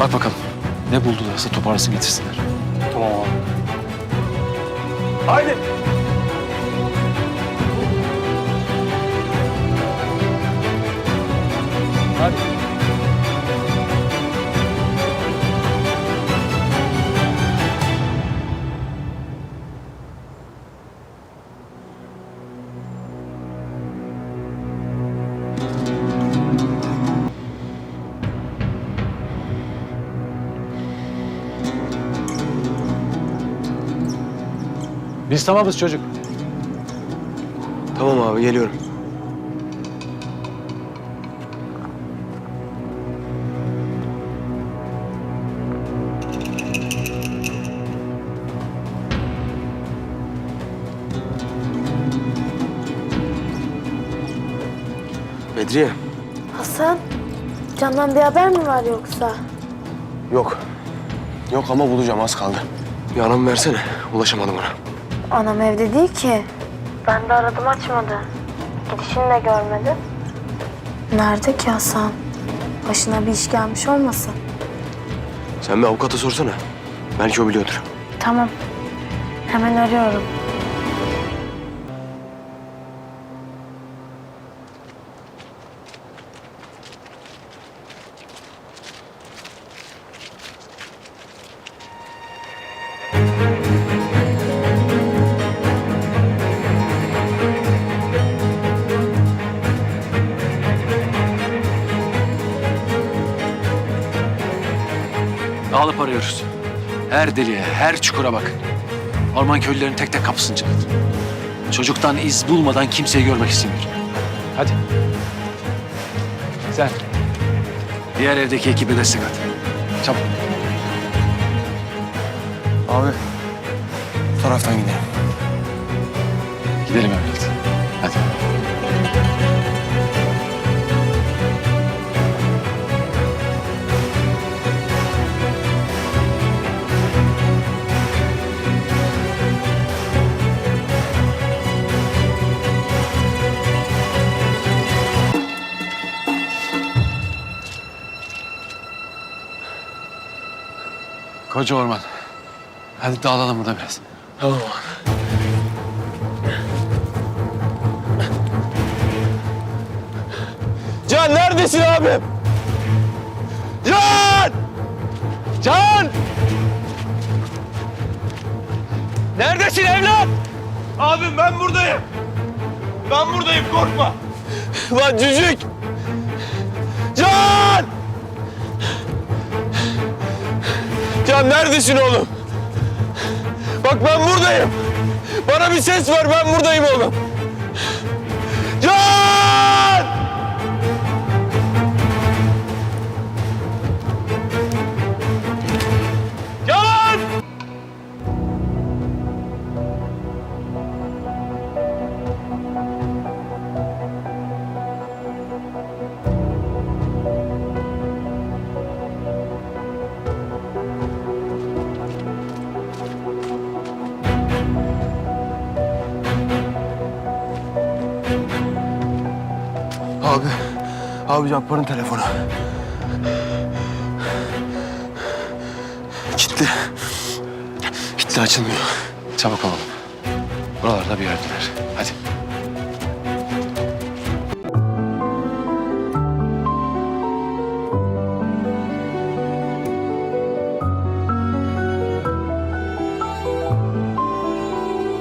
Bak bakalım. Ne buldularsa toparlasın getirsinler. Tamam abi. Haydi. Biz tamamız çocuk. Tamam abi geliyorum. Bedriye. Hasan, Can'dan bir haber mi var yoksa? Yok. Yok ama bulacağım az kaldı. Bir anamı versene. Ulaşamadım ona. Anam evde değil ki. Ben de aradım açmadı. Gidişini de görmedim. Nerede ki Hasan? Başına bir iş gelmiş olmasın? Sen bir avukata sorsana. Belki o biliyordur. Tamam. Hemen arıyorum. Dağılıp arıyoruz. Her deliğe, her çukura bakın. Orman köylülerin tek tek kapısını çalın. Çocuktan iz bulmadan kimseyi görmek istemiyorum. Hadi. Sen. Diğer evdeki ekibe destek at. Çabuk. Abi. Taraftan gidelim. Gidelim evlat. Koca orman. Hadi dağılalım burada biraz. Tamam abi. Can neredesin abim? Can! Can! Neredesin evlat? Abim ben buradayım. Ben buradayım korkma. Lan cücük! Can neredesin oğlum? Bak ben buradayım. Bana bir ses ver ben buradayım oğlum. Can! Abi, abi Cabbar'ın telefonu. Kilitli. Kilitli açılmıyor. Çabuk olalım. Buralarda bir yerdeler. Hadi.